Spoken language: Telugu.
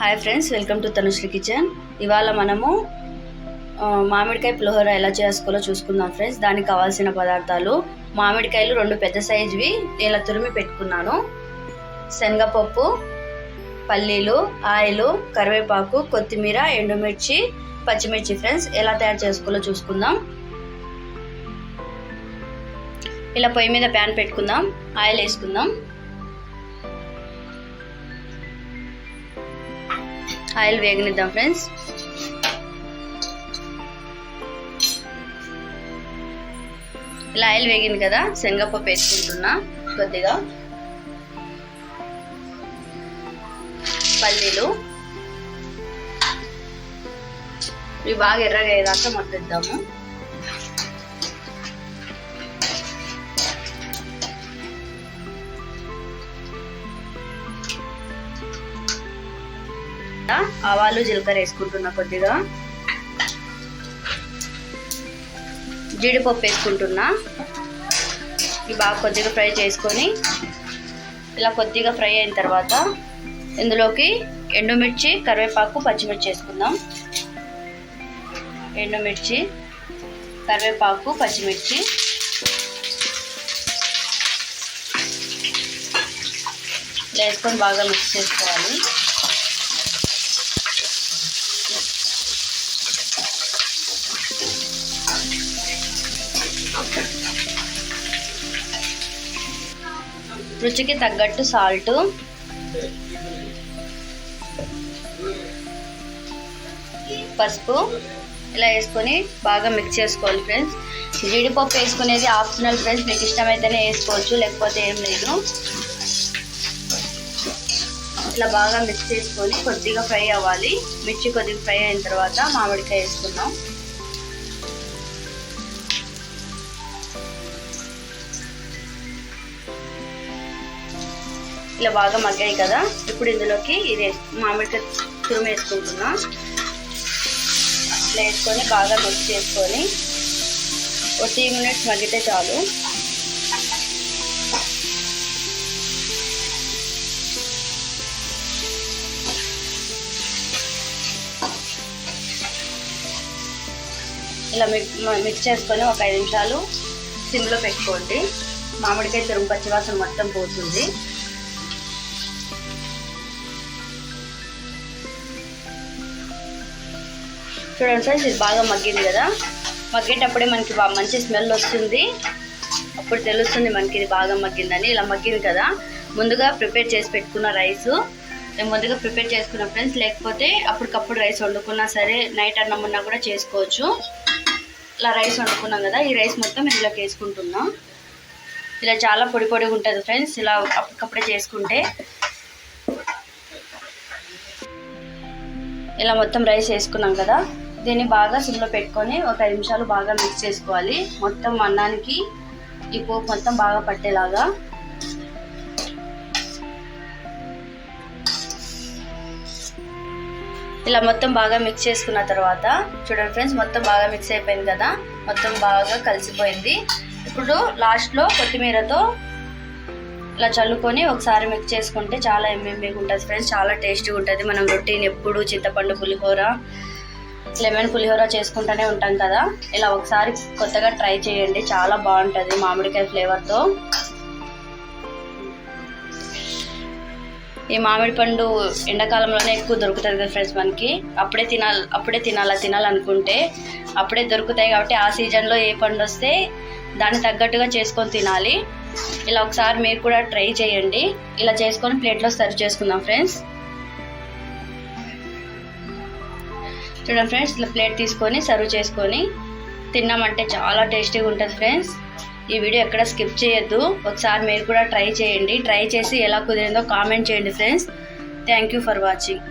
Hi friends welcome to Tanushree kitchen ఇవాళ మనము మామిడికాయ పులిహోర ఎలా చేసుకోవాలో చూసుకుందాం ఫ్రెండ్స్ దానికి కావాల్సిన పదార్థాలు మామిడికాయలు రెండు పెద్ద సైజువి ఇలా తురిమి పెట్టుకున్నాను. శనగపప్పు పల్లీలు ఆయిలు కరివేపాకు కొత్తిమీర ఎండుమిర్చి పచ్చిమిర్చి ఫ్రెండ్స్ ఎలా తయారు చేసుకోవాలో చూసుకుందాం. ఇలా పొయ్యి మీద ప్యాన్ పెట్టుకుందాం. ఆయిల్ వేసుకుందాం ఆయిల్ వేగనిద్దాం ఫ్రెండ్స్. ఇలా ఆయిల్ వేగింది కదా శనగపప్పు వేసుకుంటున్నా కొద్దిగా. పల్లీలు. ఇవి బాగా ఎర్రగా అయ్యేదాకా ఇద్దాము ఆవాలు జీలకర్ర వేసుకుంటున్నా కొద్దిగా. జీడిపప్పు వేసుకుంటున్నా. ఇవి బాగా కొద్దిగా ఫ్రై చేసుకొని ఇలా కొద్దిగా ఫ్రై అయిన తర్వాత ఇందులోకి ఎండుమిర్చి కరివేపాకు పచ్చిమిర్చి వేసుకుందాం. ఎండుమిర్చి కరివేపాకు పచ్చిమిర్చి. ఇలా వేసుకొని బాగా మిక్స్ చేసుకోవాలి. రుచికి తగ్గట్టు సాల్ట్. పసుపు ఇలా వేసుకొని బాగా మిక్స్ చేసుకోవాలి ఫ్రెండ్స్ జీడిపప్పు వేసుకునేది ఆప్షనల్ ఫ్రెండ్స్ మీకు ఇష్టమైతేనే వేసుకోవచ్చు లేకపోతే ఏం లేదు. ఇట్లా బాగా మిక్స్ చేసుకొని కొద్దిగా ఫ్రై అవ్వాలి. మిర్చి కొద్దిగా ఫ్రై అయిన తర్వాత మామిడికాయ వేసుకున్నాం ఇలా బాగా మగ్గాయి కదా. ఇప్పుడు ఇందులోకి ఇది మామిడికాయ తురుము వేసుకుంటున్నా. ఇట్లా వేసుకొని బాగా మిక్స్ చేసుకొని ఒక త్రీ మినిట్స్ మగ్గితే చాలు. ఇలా మిక్ మిక్స్ చేసుకొని ఒక ఐదు నిమిషాలు సిమ్లో పెట్టుకోండి. మామిడికాయ తురుము పచ్చివాసన మొత్తం పోతుంది. చూడండి ఫ్రెండ్స్ ఇది బాగా మగ్గింది కదా? మగ్గేటప్పుడే మనకి బాగా మంచి స్మెల్ వస్తుంది. అప్పుడు తెలుస్తుంది మనకి ఇది బాగా మగ్గిందని. ఇలా మగ్గింది కదా? ముందుగా ప్రిపేర్ చేసి పెట్టుకున్న రైస్. నేను ముందుగా ప్రిపేర్ చేసుకున్న ఫ్రెండ్స్ లేకపోతే అప్పటికప్పుడు రైస్ వండుకున్నా సరే నైట్ అన్నం ఉన్నా కూడా చేసుకోవచ్చు. ఇలా రైస్ వండుకున్నాం కదా? ఈ రైస్ మొత్తం ఇందులోకి వేసుకుంటున్నాం. ఇలా చాలా పొడి పొడిగా ఉంటుంది ఫ్రెండ్స్ ఇలా అప్పటికప్పుడే చేసుకుంటే. ఇలా మొత్తం రైస్ వేసుకున్నాం కదా? దీన్ని బాగా సిమ్లో పెట్టుకొని ఒక ఐదు నిమిషాలు బాగా మిక్స్ చేసుకోవాలి. మొత్తం అన్నానికి ఈ పోపు మొత్తం బాగా పట్టేలాగా. ఇలా మొత్తం బాగా మిక్స్ చేసుకున్న తర్వాత చూడండి ఫ్రెండ్స్ మొత్తం బాగా మిక్స్ అయిపోయింది కదా? మొత్తం బాగా కలిసిపోయింది. ఇప్పుడు లాస్ట్లో కొత్తిమీరతో ఇలా చల్లుకొని ఒకసారి మిక్స్ చేసుకుంటే చాలా ఎమ్మెమ్మిగా ఉంటుంది ఫ్రెండ్స్ చాలా టేస్టీగా ఉంటుంది. మనం రొటీన్ ఎప్పుడు చింతపండు పులిహోర లెమన్ పులిహోర చేసుకుంటూనే ఉంటాం కదా. ఇలా ఒకసారి కొత్తగా ట్రై చేయండి. చాలా బాగుంటుంది మామిడికాయ ఫ్లేవర్తో ఈ మామిడి పండు ఎండాకాలంలోనే ఎక్కువ దొరుకుతుంది కదా ఫ్రెండ్స్ మనకి. అప్పుడే తినాలి అప్పుడే తినాలా తినాలనుకుంటే అప్పుడే దొరుకుతాయి కాబట్టి ఆ సీజన్లో ఏ పండు వస్తే దాన్ని తగ్గట్టుగా చేసుకొని తినాలి. ఇలా ఒకసారి మీరు కూడా ట్రై చేయండి. ఇలా చేసుకొని ప్లేట్లో సర్వ్ చేసుకుందాం ఫ్రెండ్స్ చూడండి ఫ్రెండ్స్ ఇట్లా ప్లేట్ తీసుకొని సర్వ్ చేసుకొని తిన్నామంటే చాలా టేస్టీగా ఉంటుంది ఫ్రెండ్స్. ఈ వీడియో ఎక్కడ స్కిప్ చేయొద్దు. ఒకసారి మీరు కూడా ట్రై చేయండి. ట్రై చేసి ఎలా కుదిరిందో కామెంట్ చేయండి friends. Thank you for watching